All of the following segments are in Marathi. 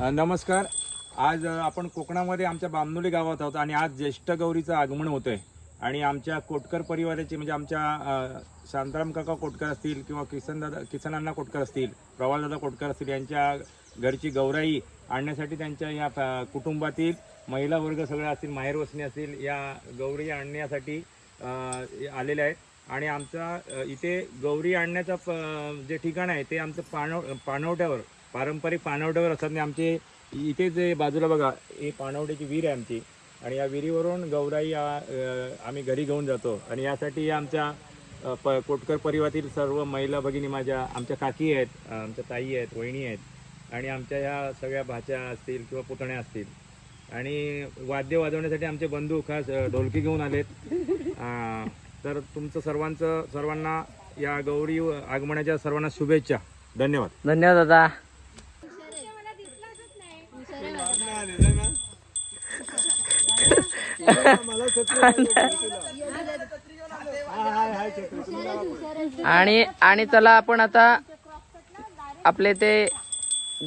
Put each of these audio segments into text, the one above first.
नमस्कार. आज आपण कोकणामध्ये आमच्या बामनोली गावात आहोत आणि आज ज्येष्ठ गौरीचं आगमन होतं आहे आणि आमच्या कोटकर परिवाराचे म्हणजे आमच्या शांताराम काका कोटकर असतील किंवा किसन दादा कोटकर असतील प्रवालदादा कोटकर असतील यांच्या घरची गौराई आणण्यासाठी त्यांच्या या कुटुंबातील महिला वर्ग सगळ्या असतील माहेर वसणी असतील या गौरी आणण्यासाठी आलेल्या आहेत. आणि आमचा इथे गौरी आणण्याचं प- जे ठिकाण आहे ते आमचं पाणव पाणवट्यावर पारंपरिक पाणवट्यावर असतात. आणि आमचे इथे जे बाजूला बघा ही पाणवट्याची विहीर आहे आमची. आणि या विहिरीवरून गौराई आम्ही घरी घेऊन जातो. आणि यासाठी आमच्या प कोटकर परिवारातील सर्व महिला भगिनी माझ्या आमच्या काकी आहेत आमच्या ताई आहेत वहिणी आहेत. आणि आमच्या ह्या सगळ्या भाच्या असतील किंवा पुतण्या असतील. आणि वाद्य वाजवण्यासाठी आमचे बंधू खास ढोलकी घेऊन आलेत. तर तुमचं सर्वांचं सर्वांना या गौरी आगमनाच्या सर्वांना शुभेच्छा. धन्यवाद. धन्यवाद दादा. आणि आणि चला आपण आता आपले ते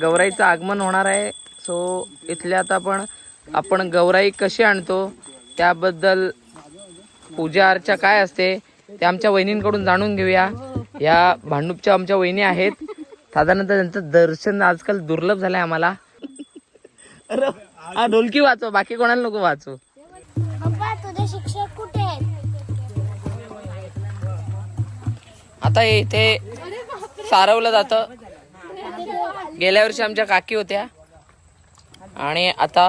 गौराईचं आगमन होणार आहे. सो इथले आता आपण आपण गौराई कशी आणतो त्याबद्दल पूजा अर्चा काय असते ते आमच्या वहिनींकडून जाणून घेऊया. या भांडूपच्या आमच्या वहिनी आहेत. साधारणतः त्यांचं दर्शन आजकाल दुर्लभ झालंय आम्हाला. अरे, हा ढोलकी वाचव बाकी कोणाला नको वाचू आता इथे सारवलं जातं. गेल्या वर्षी आमच्या काकी होत्या. आणि आता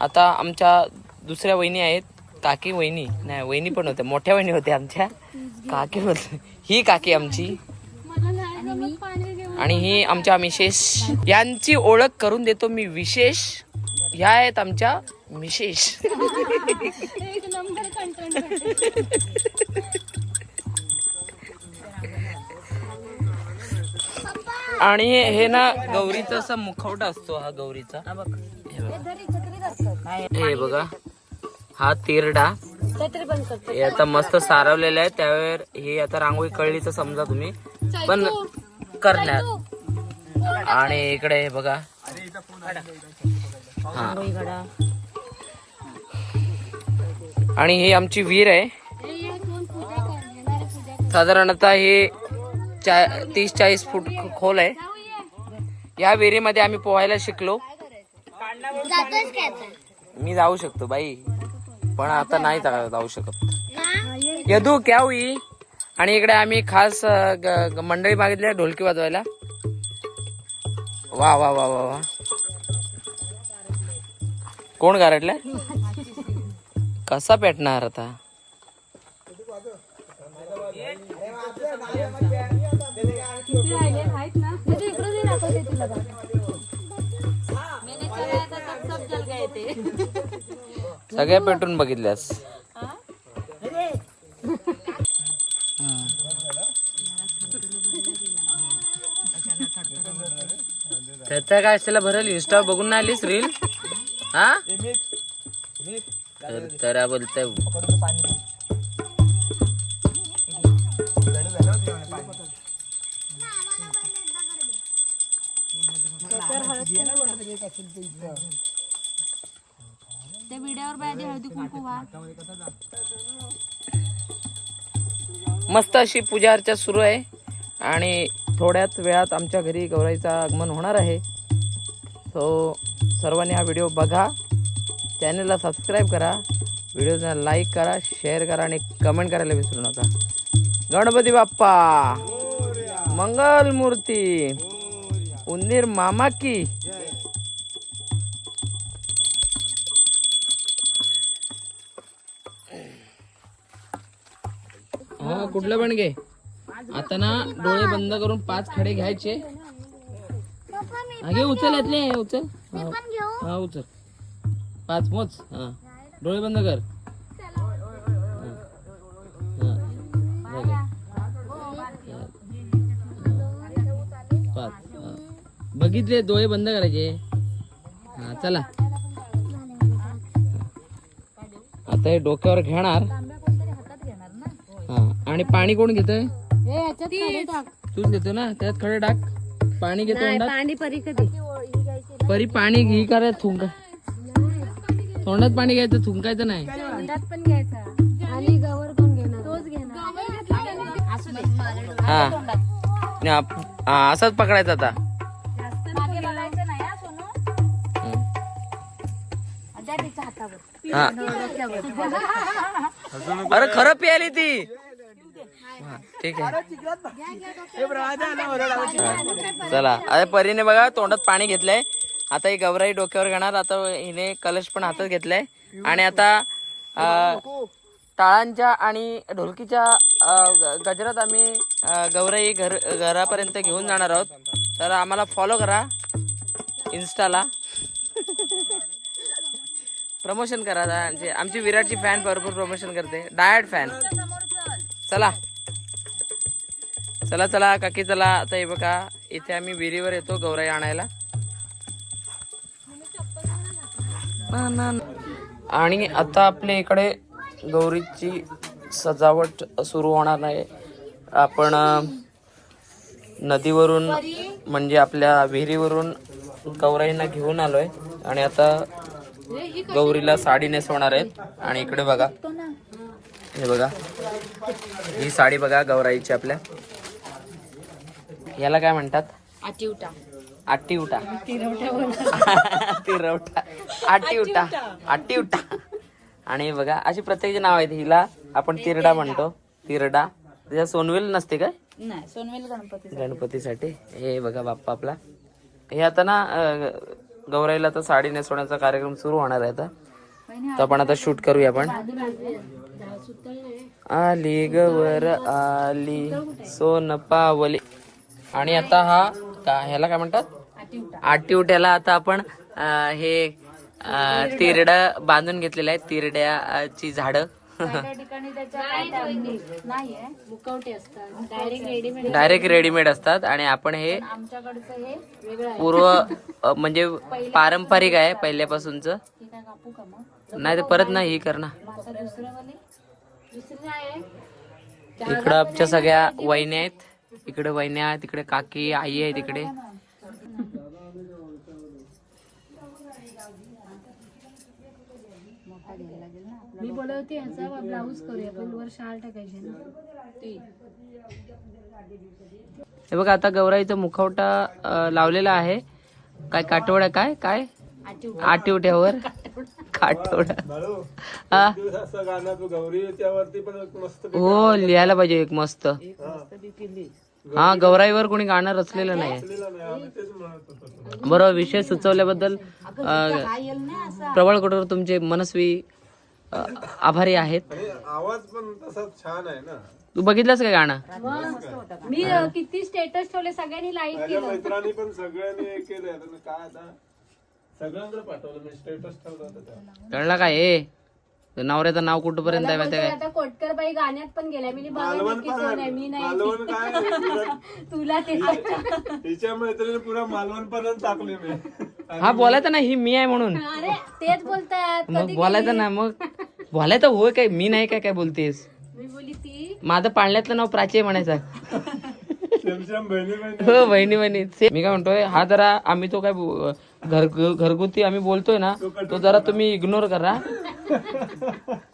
आता आमच्या दुसऱ्या वहिनी आहेत. काकी वहिनी नाही वहिनी पण होत्या. मोठ्या वहिनी होत्या आमच्या. काकी होत्या ही काकी आमची. आणि ही आमच्या मिशेष. यांची ओळख करून देतो मी विशेष. ह्या आहेत आमच्या मिशेष. आणि हे ना गौरीचा असा मुखवटा असतो हा गौरीचा. हे बघा. हा तिरडा. हे आता मस्त सारवलेलं आहे. त्यावर हे आता रांगोळी कळलीच समजा तुम्ही. पण करण्यात आणि इकडे हे बघा. हा. आणि ही आमची विहीर आहे. साधारणतः हे चा तीस चाळीस फूट खोल आहे. या विहिरीमध्ये आम्ही पोहायला शिकलो? मी जाऊ शकतो बाई. पण आता नाही जाऊ शकत. यदू क्या हुई? आणि इकडे आम्ही खास मंडळी मागितली ढोलकी वाजवायला. वा वा वा वा वा. कोण गारटलाय कसा पेटणार आता? सगळ्या पेटून बघितल्यास. त्याचा काय असलेला भरल? इंस्टा बघून नाही आलीस रील हा? तर तरा बोलतोय. त्या विड्यावर बाय हळदी कुंकू वा मस्त अशी पूजा अर्चा सुरू आहे. आणि थोड्याच वेळात आमच्या घरी गौराईचं आगमन होणार आहे. सो सर्वांनी हा व्हिडिओ बघा. चॅनलला सबस्क्राईब करा. व्हिडिओला लाईक करा शेअर करा आणि कमेंट करायला विसरू नका. गणपती बाप्पा! मंगल मूर्ती! उंदीर मामा की हा कुठलं पण घे. आता ना डोळे बंद करून पाच खडे घ्यायचे. घे उचल यातले उचल. हा, हा उचल. पाच मोच हा. डोळे बंद कर. बघितले डोळे बंद करायचे. हा चला. आता हे डोक्यावर घेणार. हा आणि पाणी कोण घेतय? तूच. घेतो ना? त्यात खडे टाक. पाणी घेतो पाणी परी कधी. परी पाणी घे करे थुंका. तोंडात पाणी घ्यायचं थुंकायचं नाही. पण घ्यायचा. आणि गवर कोण घेणार. तोच घेणार. असू दे हा. नाही, आप- हा, असाच पकडायचा आता. अरे खरं प्यायली ती. ठीक आहे. चला अरे परीने बघा तोंडात पाणी घेतलंय. आता ही गवराई डोक्यावर घेणार आता हिने कलश पण हातात घेतलाय. आणि आता टाळांच्या आणि ढोलकीच्या गजरात आम्ही गवराई घर घरापर्यंत घेऊन जाणार आहोत. तर आम्हाला फॉलो करा इन्स्टाला प्रमोशन करा आमची आमची विराटची फॅन भरपूर प्रमोशन करते. डायट फॅन चला. चला चला काकी चला. आता हे बघा इथे आम्ही विहिरीवर येतो गौराई आणायला. आणि आता आपल्या इकडे गौरीची सजावट सुरू होणार आहे. आपण नदीवरून म्हणजे आपल्या विहिरीवरून गौराईंना घेऊन आलोय. आणि आता गौरीला साडी नेसवणार आहेत. आणि इकडे बघा. हे बघा. ही साडी बघा गौराईची आपल्या. याला काय म्हणतात? आटिवटा आटिवटा तिरवटा आटिवटा आटिवटा आणि बघा अशी प्रत्येकाची नाव आहेत हिला आपण तिरडा म्हणतो. तिरडा. त्याच्या सोनवेल नसते काय? सोनवेल गणपती गणपतीसाठी. हे बघा बाप्पा आपला. हे आता ना गौराईला आता साडी नेसवण्याचा कार्यक्रम सुरू होणार आहे आता. तर आपण आता शूट करूया आपण. आली गवर आली सोन पावली. आणि आता हा का ह्याला काय म्हणतात? आटिवट्याला आता आपण हे तिरडं बांधून घेतलेलं आहे. तिरड्याची झाडं. ठिकाणी त्याच्या नाही मुकवटे असतात. डायरेक्ट रेडीमेड डायरेक्ट रेडीमेड असतात आणि आपण हे आमच्याकडचं हे वेगळं आहे. पूर्व अ, म्हणजे पारंपरिक आहे पहिल्यापासूनच. हे काय कापू का मग? नाही तर परत नाही ही कर ना. माझा दुसरं वाले? दुसरं आहे. इकडं आमच्या सगळ्या वहिन्या आहेत. इकडे वहिन्या तिकडे काकी आई आहे तिकडे. मी बोलत होती यांचा ब्लाऊज करूया पण वर शाल टाकायचे ना. हे बघा आता गौराईचा मुखवटा अ, लावलेला आहे. काय काटवडा काय? काय? आटिवट्यावर काटवडा हा? असं गाणं तू गौरी त्यावरती पण एक मस्त हो लिहायला पाहिजे एक मस्त. हा गौराईवर कोणी गाणं रचलेलं नाही. बरोबर विषय सुचवल्याबद्दल प्रबळ कठोर तुमचे मनस्वी आभारी आहेत. आवाज पण तसा छान आहे ना. तू बघितलंस का गाणं? मी अ, किती स्टेटस ठेवले सगळ्यांनी लाईक माझ्या मित्रांनी पण सगळ्यांनी हे केलंय. आता मी काय आता सगळ्यांकडे पाठवलं मी स्टेटस ठेवलं होतं कळला काय ए नवऱ्याचं नाव कुठपर्यंत आहे माहिती आहे काय आता कोटकर बाई गाण्यात पण गेल्या. मी मालवण पण आहे. मी नाही. मालवण काय? तिला- तुला ते तिच्या मैत्रिणी पुरा मालवण पर्यंत टाकले मी. हा बोलायचं ना ही मी आहे म्हणून. अरे तेच बोलतात मग बोलायचं ना मग बोलायचं होय काय? मी नाही काय काय बोलतेस? बोली माझं पाळण्यातलं नाव प्राची म्हणायचं. शेमशेम बहिणी बहिणी हो बहिणी बहिणी मी काय म्हणतोय हा जरा आम्ही तो काय घर घरगुती आम्ही बोलतोय ना तो जरा तुम्ही इग्नोर करा.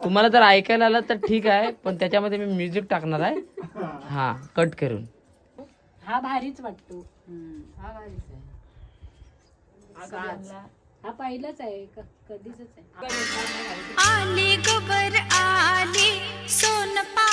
तुम्हाला जर ऐकायला आलं तर ठीक आहे पण त्याच्यामध्ये मी म्युझिक टाकणार आहे. हा कट करून. हा भारीच वाटतो. हा भारीच आहे. हा पहिलाच आहे कधीच आहे. आली गोबर आली सोन पा